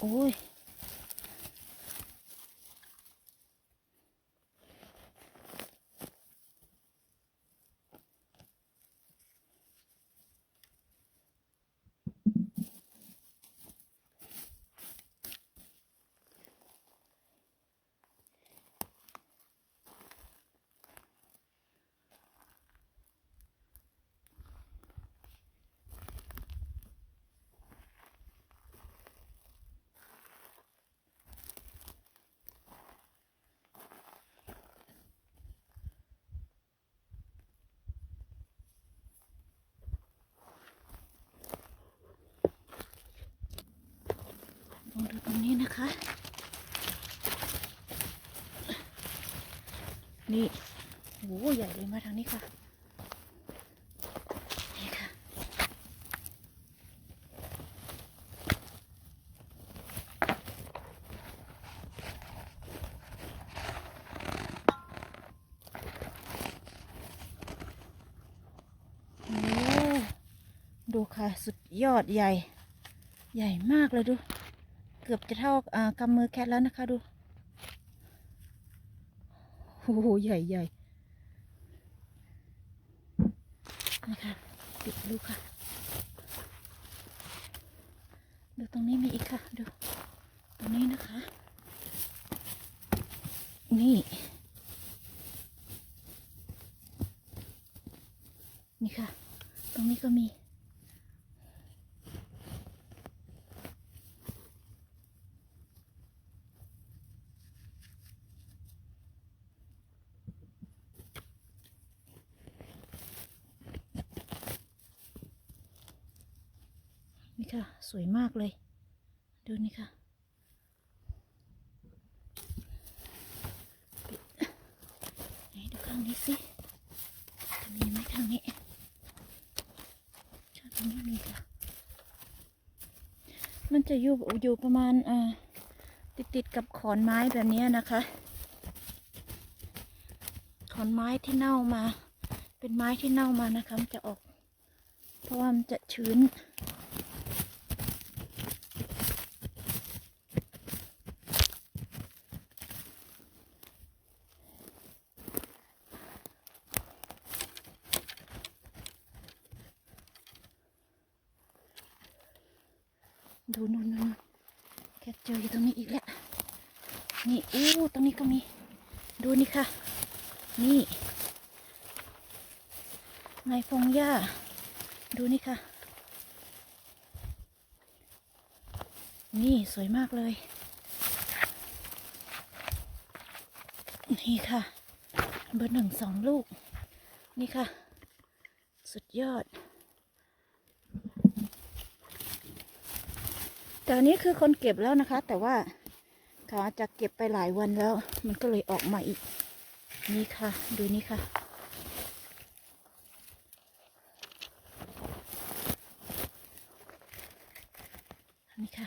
โอ้ย นี้นะคะ นี่โหใหญ่เลยมาทางนี้ค่ะ นี่ค่ะโอ้ดูค่ะ สุดยอดใหญ่ ใหญ่มากเลยดู กือบจะเท่าอ่ากำมือแคทแล้วนะคะดูโอ้โหใหญ่ใหญ่นะคะปิดดูค่ะ ดูตรงนี้มีอีกค่ะ ดู ตรงนี้นะคะ นี่ นี่ค่ะ ตรงนี้ก็มี ค่ะ สวยมากเลย ดูนี่ค่ะ ไหนดูข้างนี้สิจะมีไหมทางนี้ข้างนี้มีค่ะ มันจะอยู่อยู่ประมาณอ่าติดติดกับขอนไม้แบบนี้นะคะ ขอนไม้ที่เน่ามา เป็นไม้ที่เน่ามานะคะ มันจะออก เพราะว่ามันจะชื้น ดูนู่นนู่นแคทเจออยู่ตรงนี้อีกแล้ว นี่อู้ตรงนี้ก็มี ดูนี่ค่ะ นี่ในพงหญ้า ดูนี่ค่ะ นี่สวยมากเลย นี่ค่ะ เบอร์หนึ่งสองลูก นี่ค่ะ สุดยอด แต่อันนี้คือคนเก็บแล้วนะคะ แต่ว่าเขาอาจจะเก็บไปหลายวันแล้ว มันก็เลยออกมาอีก นี่ค่ะ ดูนี่ค่ะ นี่ค่ะ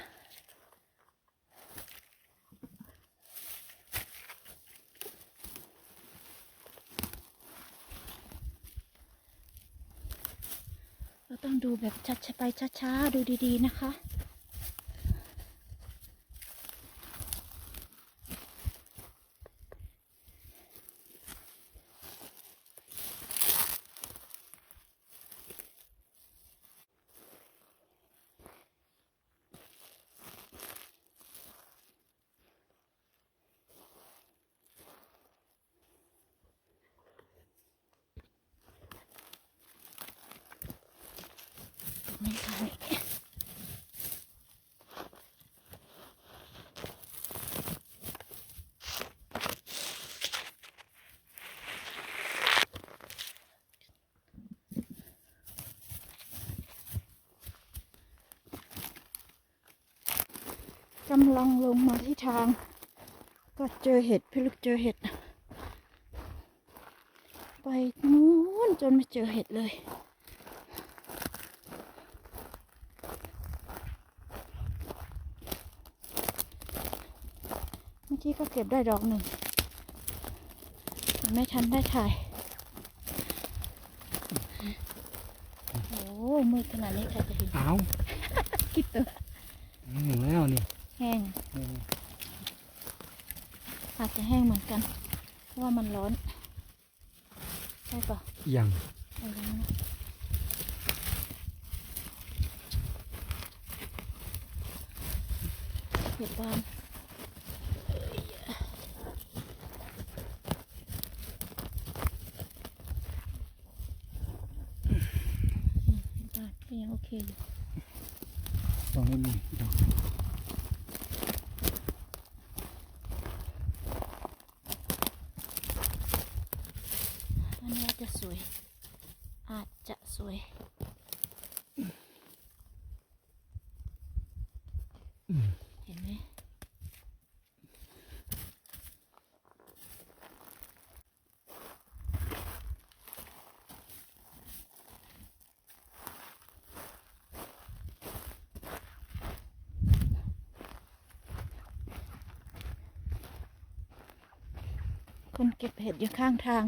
เราต้องดูแบบชัดๆไปช้าๆ ดูดีๆ นะคะ นี่ค่ะนี่กำลังลงมาที่ทาง ก็เจอเห็ดพี่ลูกเจอเห็ด ไปนู้นจนไม่เจอเห็ดเลย เมื่อกี้ก็เก็บได้ดอกหนึ่งแต่ไม่ทันได้ถ่าย โอ้มืดขนาดนี้ใครจะเห็นเอาคิดตัวหนึ่งแล้วนี่ไหนห้งนี่อาจจะแห้งเหมือนกัน เพราะว่ามันร้อน ใช่ปะยังใช่แล้วนะเห็ดบานเอ้ยอืมเห็ดบานก็ยังโอเคอยู่ ตรงนี้มีดอกอันนี้อาจะสวย อาจจะสวยเห็นไหม คนเก็บเห็ดอยู่ข้างทาง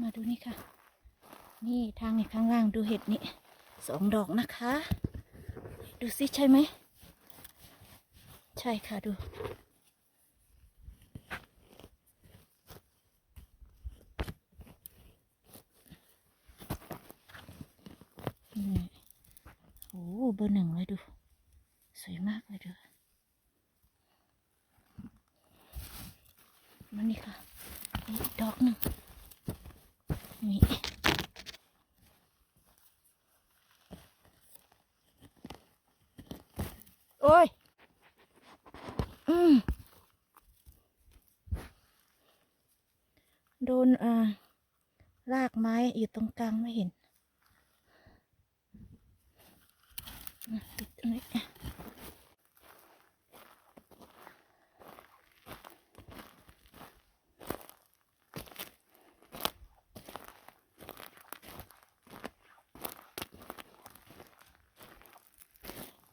มาดูนี่ค่ะ นี่ทางนี่ข้างล่างดูเห็ดนี่สองดอกนะคะ ดูสิใช่ไหม ใช่ค่ะดู นี่โอ้เบอร์หนึ่งเลยดู สวยมากเลยดูมันนี่ค่ะนี่อีกดอกหนึ่งนี่ โอ้ย อืมโดนอ่ารากไม้อยู่ตรงกลางไม่เห็นติดตรงนี้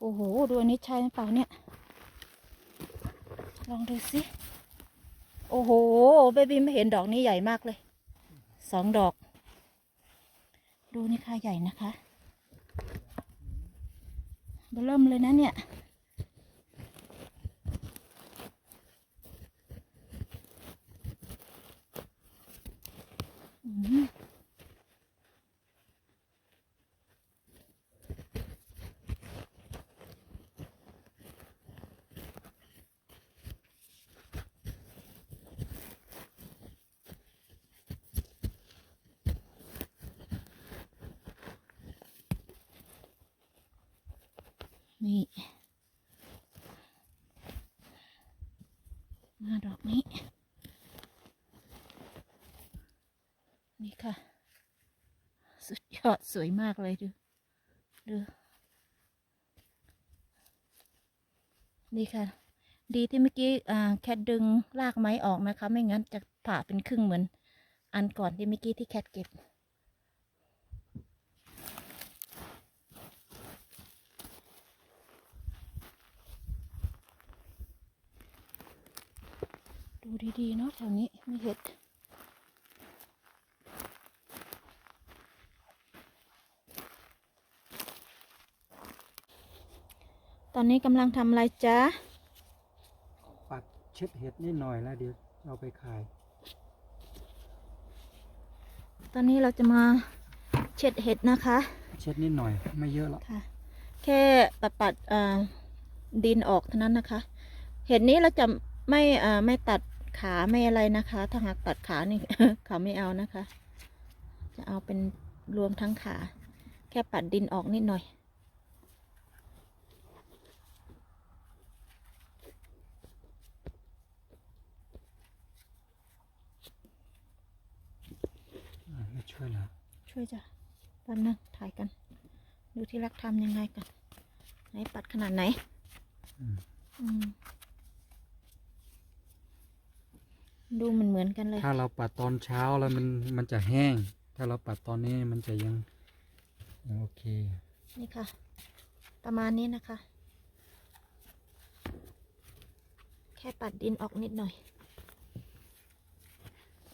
โอ้โห ดูอันนี้ใช่ไหมเปล่าเนี่ย ลองดูสิ โอ้โห เบบี้ไม่เห็นดอกนี้ใหญ่มากเลย สองดอก ดูนี่ค่ะใหญ่นะคะเริ่มเลยนะเนี่ยอืมนี่ มาดอกนี้ นี่ค่ะ สุดยอดสวยมากเลยดู ดู นี่ค่ะ ดีที่เมื่อกี้อ่าแคทดึงรากไม้ออกนะคะ ไม่งั้นจะผ่าเป็นครึ่งเหมือน อันก่อนที่เมื่อกี้ที่แคทเก็บ ดูดีๆเนาะแถวนี้มีเห็ดตอนนี้กำลังทำอะไรจ๊ะ ปัดเช็ดเห็ดนิดหน่อยแล้วเดี๋ยวเอาไปขาย ตอนนี้เราจะมาเช็ดเห็ดนะคะ เช็ดนิดหน่อยไม่เยอะหรอกค่ะ แค่ปัดปัดๆอ่าดินออกเท่านั้นนะคะ เห็ดนี้เราจะไม่อ่าไม่ตัด ขาไม่อะไรนะคะ ถ้าหากตัดขานี่เขาไม่เอานะคะ จะเอาเป็นรวมทั้งขา แค่ปัดดินออกนิดหน่อยอ่าไม่ช่วยแล้วช่วยจ้ะแป๊บนึงถ่ายกัน ดูที่รักทำยังไงกันไหนปัดขนาดไหน อืม อืม ดูเหมือนเหมือนๆกันเลย ถ้าเราปัดตอนเช้าแล้วมันมันจะแห้ง ถ้าเราปัดตอนนี้มันจะยังยังโอเค นี่ค่ะ ประมาณนี้นะคะ แค่ปัดดินออกนิดหน่อย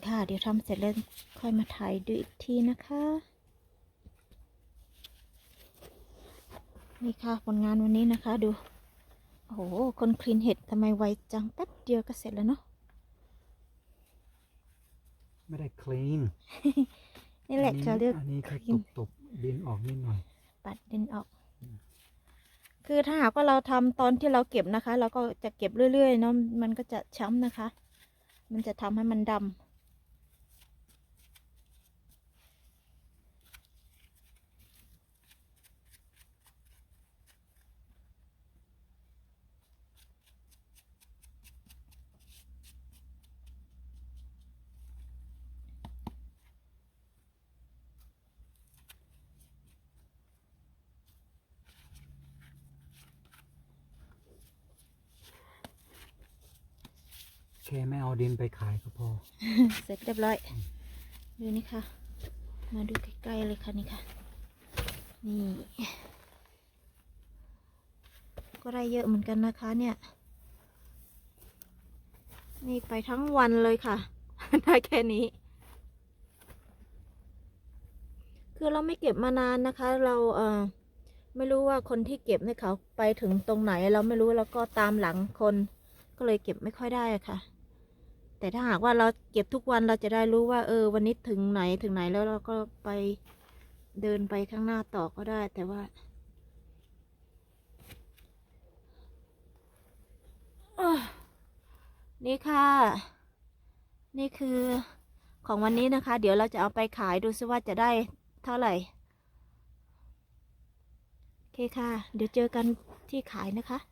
ค่ะ เดี๋ยวทำเสร็จแล้วค่อยมาถ่ายดูอีกทีนะคะ นี่ค่ะผลงานวันนี้นะคะดู โอ้โห คนคลีนเห็ดทำไมไวจังแป๊บเดียวก็เสร็จแล้วเนาะ ไม่ได้คลีนนี่แหละเขาเรียกอันนี้แค่คลีตนบตบดินออกนิดหน่อยปัดดินออก คือถ้าหากว่าเราทำตอนที่เราเก็บนะคะ เราก็จะเก็บเรื่อยๆเนาะมันก็จะช้ำนะคะ มันจะทำให้มันดำ แค่ไม่เอาดินไปขายก็พอ เสร็จเรียบร้อย ดูนี่ค่ะ มาดูใกล้ๆเลยค่ะนี่ค่ะ นี่ ก็ได้เยอะเหมือนกันนะคะเนี่ย นี่ไปทั้งวันเลยค่ะ ได้แค่นี้ คือเราไม่เก็บมานานนะคะ เราเออไม่รู้ว่าคนที่เก็บเนี่ยเขาไปถึงตรงไหนเราไม่รู้แล้วก็ตามหลังคนก็เลยเก็บไม่ค่อยได้ะค่ะ แต่ถ้าหากว่าเราเก็บทุกวันเราจะได้รู้ว่า เออ วันนี้ถึงไหนถึงไหนแล้วเราก็ไปเดินไปข้างหน้าต่อก็ได้ แต่ว่าออนี่ค่ะ นี่คือของวันนี้นะคะ เดี๋ยวเราจะเอาไปขายดูซิว่าจะได้เท่าไหร่โอเคค่ะ เดี๋ยวเจอกันที่ขายนะคะ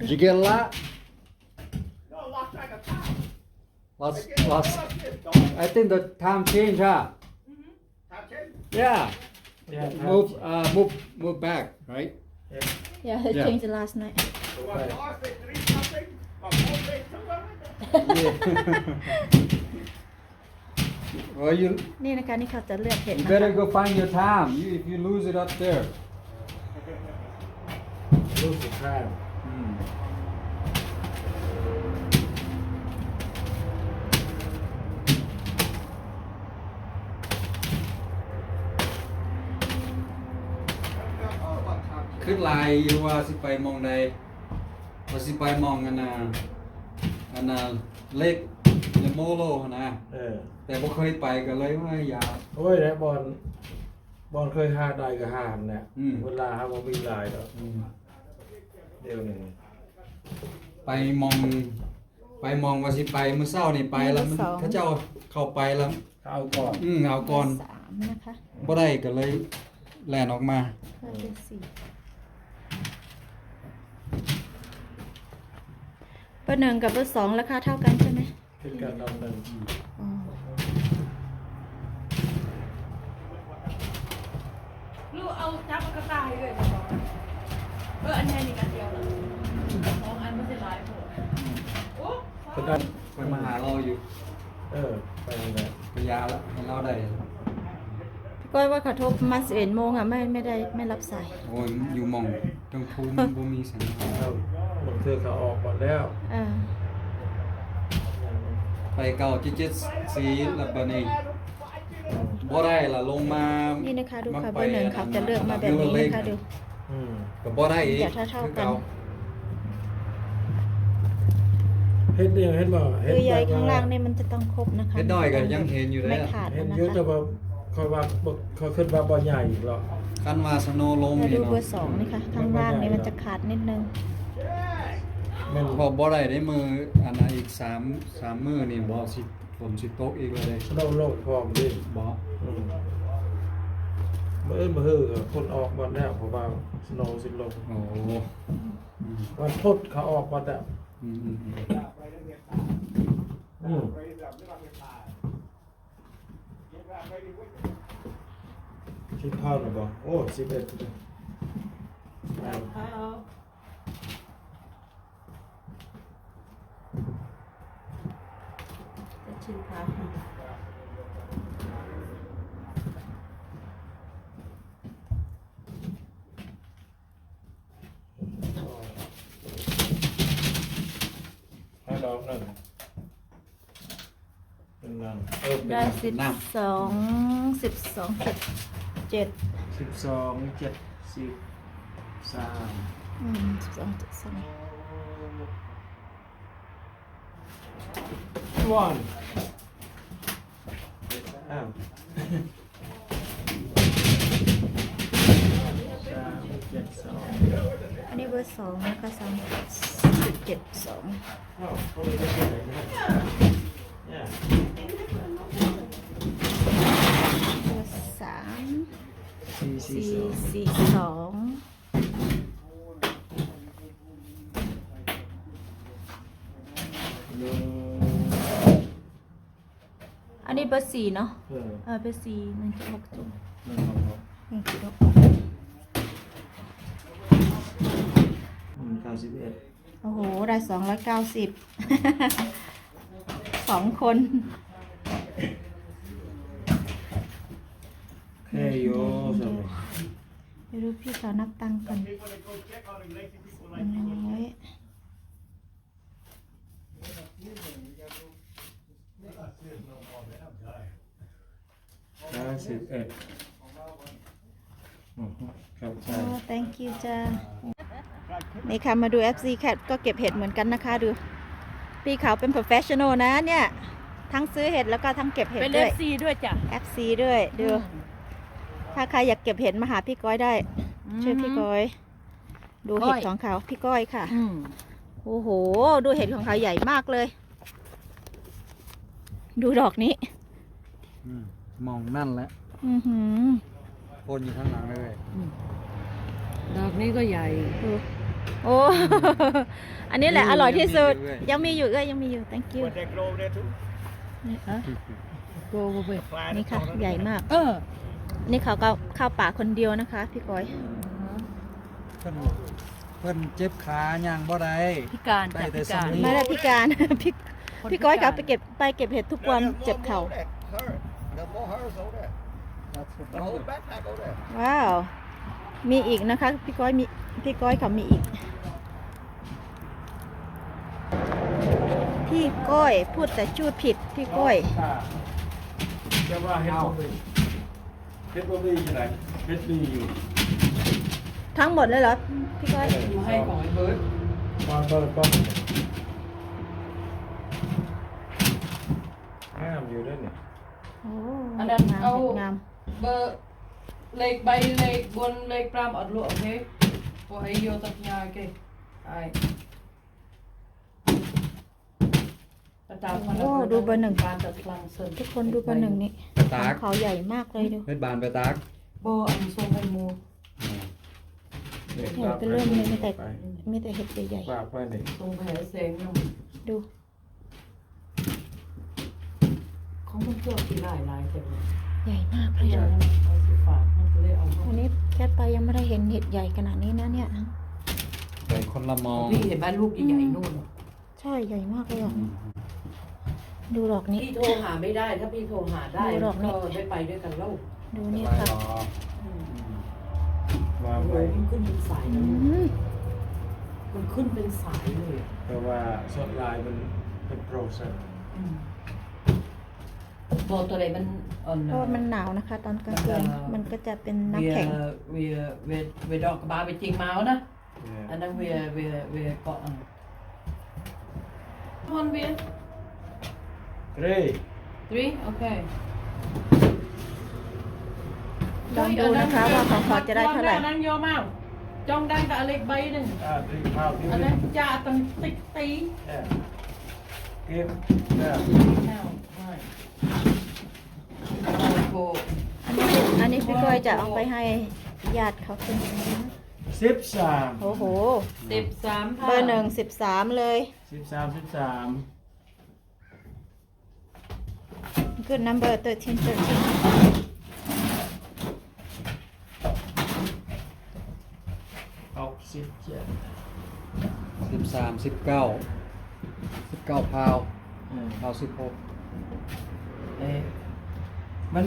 Did you get a lot? No, lost track of time. Lots, I get- lots. I get dog. I think the time change, huh? Time change? Yeah. Yeah, time Move, change. uh, move, move back, right? Yeah, I Yeah. changed the last night. What, lost at three something? Or four days, something like that? well, you, นี่นะคะนี่เขาจะเลือกเห็ด you นะคะ better go find your time. You, if you lose it up there. Lose the time. Hmm. ขึ้นไลน์อยู่ว่าสิไปมองใดว่าสิไปมองอันน่ะอันน่ะเล็กเลโมโลหั่นนะ เออแต่บ่เคยไปก็เลยว่าอยาก โอ้ยนะบอลบอลเคยหาได้ก็หามเนี่ยอืม เวลาหาบ่มีหลายดอกอืม เดี๋ยวหนึงไปมอง ไปมองว่าสิไปมื้อเช้านี่ไปแล้วมันมื้อสอง เขาเจ้าเข้าไปแล้วเขาเอาก่อนอืมเอาก่อนสามนะคะบ่ได้ก็เลยแล่นออกมาเพิ่มเป็นสี่ เบอร์หนึ่งกับเบอร์สองราคาเท่ากันใช่ไหมขึ้นกันลำหนึ่งอ๋อลูกเอาจับกระต่ายเลยบอกเอออันนี้นี่กันเดียวเลยสองอันไม่ใช่หลายหัวโอ้ขึ้นกันไปมาหาเราอยู่ เออ ไปนั่นแหละพยาแล้วให้เราได้พี่ก้อยว่าเขาโทรประมาณสิบเอ็ดโมงอะไม่ไม่ได้ไม่รับสายโอ้ยอยู่หมองกลางคืนบ่มีสัญญาณ เอาบางเทือเขาออกก่อนแล้วเออไปเก่าจิจิตสีแล้วบัดนี้บ่ได้ล่ะลงมานี่นะคะดูค่ะาเบอร์หนึ่งเขาจะเลือกมาแบบนี้นะคะดูอืมก็บ่ได้อีกอย่าเท่าๆกันคือเฮ็ดเนี่ยเฮ็ดบ่เฮ็ดคือใยแบบว่ข้างล่างนี่มันจะต้องครบนะคะเฮ็ดน้อยก็ยังเห็นอยู่เลยไม่อะขาดเฮ็ดนะเยอะคะแต่ว่าคอยว่าบ่คอยขึ้นว่าบ่ใหญ่อีกหรอกคันว่าสโนว์ลงมานี่ดูเบอเนาะร์สองนี่ค่ะข้างล่างนี่มันจะขาดนิดนึงแม่นพอบ่ได้ได้มืออันน่ะอีก3 3มื้อนี่บ่สิฝนสิตกอีกเลยเด้เราโลกพร้อมดิบ่อืมเมื่อมาฮือก็คนออกก่อนแล้วเพราะว่าสโนว์สิลงโอ้อืมวันพดเขาออกก่อนแล้วอืมอืมอืมอืมคิดข้าวหรือเปล่าโอ้สิบเอ็ดเลยอ่า เอา ชื่อค่ะ ให้ดอกหนึ่งเป็นนังเออเป็น ได้สิบสองสิบสองเจ็ดเจ็ดสิบสองเจ็ดสิบสามอืมสิบสองเจ็ดสองวันอ้าวสามเจ็ดสองอันนี้เบอร์สองนะคะสามสิบเจ็ดสอง สามสี่สี่สี่สองสี่สองหนึ่งอันนี้เบอร์สี่เนาะเออเออเบอร์สี่หนึ่งจุดหกจุดหนึ่งสองสองหนึ่งจุดหกหนึ่งเก้าสิบเอ็ดโอ้โห ได้สองร้อยเก้าสิบ สองคน เฮ้ย โยสมัยไม่รู้พี่เขานับตังค์กัน People that go check on the lazy people อัน like น้อยเก้าสิบเอ็ดอือฮึครับโอ้ใช่ thank you จ้า นี่ค่ะ มาดู FC Cat ก็เก็บเห็ดเหมือนกันนะคะ ดู พี่เขาเป็น professional นะเนี่ย ทั้งซื้อเห็ดแล้วก็ทั้งเก็บเห็ดเป็นด้เอวย ฟซีด้วยจ้ะ FC ด้วย ดู ถ้าใครอยากเก็บเห็ดมาหาพี่ก้อยได้ชื่อพี่ก้อย ดูเห็ดของเขาพี่ก้อยค่ะอืมโอ้โห ดูเห็ดของเขาใหญ่มากเลย ดูดอกนี้อืมมองนั่นแหละอือหือคนอยู่ข้างหลังเลยดอกนี้ก็ใหญ่ดูโอ้ อันนี้แหละอร่อยที่สุด ยัยังงมีมีออยู่ยู่ก็ยังมีอยู่ thank you What they grow over there too? นี่เออโกโก้ไป Fly นี่ค่ะ ใหญ่มาก เออ นี่เขาก็เข้าป่าคนเดียวนะคะ พี่ก้อย เพิ่นเพิ่นเจ็บขาย่างบ่ได้ พิการได้จ้ะแต่พิการสำลีไม่ได้พิการ พี่คนพี่ก้อยพิเขาการไปเก็บไปเก็บเห็ดทุกวัน There's more เจ็บเข่า over there. Her. There's more hers over there. The whole backpack over there. ว้าว มีอีกนะคะ พี่ก้อยมีพี่ก้อยเขามีอีก พี่ก้อยพูดแต่ชื่อผิดพี่ก้อย จะว่าเฮ็ดบ่มี เฮ็ดบ่มีอยู่ไหนเฮ็ดมีอยู่ทั้งหมดเลยเหรอพี่ก้อยให้ของไอ้เบิร์ดวางเปิดกล้องงามอยู่ด้วยเนี่ยโอ้อันนั้นงามเอาเห็ดงาม เบอร์เลขใบเลขบนเลขปรามอัดลูกโอเคพอให้โยตักยาโอเคไอ้ประจาพัน โอ้ดูเบอร์หนึ่งการตัดพลังเสริมทุกคนดูเบอร์หนึ่งนี่ตาก เขาใหญ่มากเลยดูเฮ็ดบานไปตากโบอันทรงให้หมูเห็ดเป็นเรื่องเลยมีแต่ไปมีแต่เห็ดใหญ่ฝากไว้นี่ทรงแผลแสงน้ำๆดูของมันเกี่ยวที่หลายลายแต่ว่าใหญ่มากเลยเดี๋ยวอะมันเอาสิฝากมันก็เลยเอาวันนี้แคทไปยังไม่ได้เห็นเห็ดใหญ่ขนาดนี้นะเนี่ยไปคนละมอง พี่เห็นบ้านลูกใหญ่ๆนู่นใช่ใหญ่มากเลยอะ ดูดอกนี้ พี่โทรหาไม่ได้ ถ้าพี่โทรหาได้ดูดอกนี่ก็ได้ไปด้วยกันแล้วดูนี่ค่ะวางโอ้ไว้ยมันขึ้นเป็นสายอืแล้วมมันขึ้นเป็นสายเลยเพราะว่าสดลายมันเป็นโปรเซสอืมบอกตัวไหนมันอ่อนเพราะว่ามันหนาวนะคะ ตอนกลางคืนมันก็จะเป็นน้ำแข็ง เวียเวียเวียดอกกระบาไปจริงเมานะเนี่ยอันนั้นเวียเวียเวียเกาะอะฮอนเวีย เร่ three โอเคลองดูนะคะว่าของเขาจะได้เท่าไหร่อันนั้นโยมเอาจองดังกับอเล็กใบหนึ่งอ่าดริงข้าวที่อันนี่นั้นจ่าตังติ๊กตีเออเก็บเนี่ยแนวไม่โอ้โหอันนี้อันนี้พี่ก้อยจะเอาไปให้ญาติเขาเป็นสิบสามโอ้โห สิบสามเบอร์หนึ่งสิบสามเลยสิบสามสิบสาม good number 13 หกสิบเจ็ดสิบสามสิบเก้าสิบเก้าพาวอืมพาวสิบหก13เอ๊ะมัน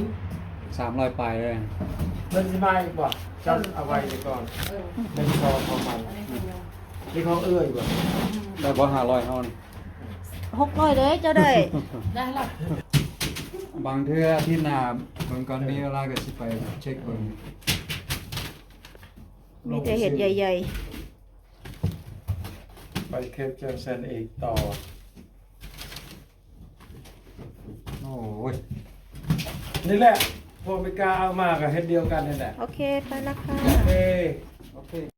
สามร้อยปลายเลยมันสิมาอีกบ่จันเอาไว้ดีก่อนเออเป็นคอของมันอันนี้คนเดียวนี่ของเอื้อยบ่ได้บ่ห้าร้อยเท่านี่หกร้อยเลยเจ้าได้ได้ละ บางเทื่อที่หน้าเบิ่งก่อนมีเวลาก็สิไปเช็คเบิ่งมีแต่เห็ดใหญ่ไปเคปเจอร์เซนอีกต่อ โอ้ยนี่แหละพวกไม่กล้าเอามากับเฮ็ดเดียวกันนี่แหละๆ โอเค ไปละค่ะ โอเค โอเค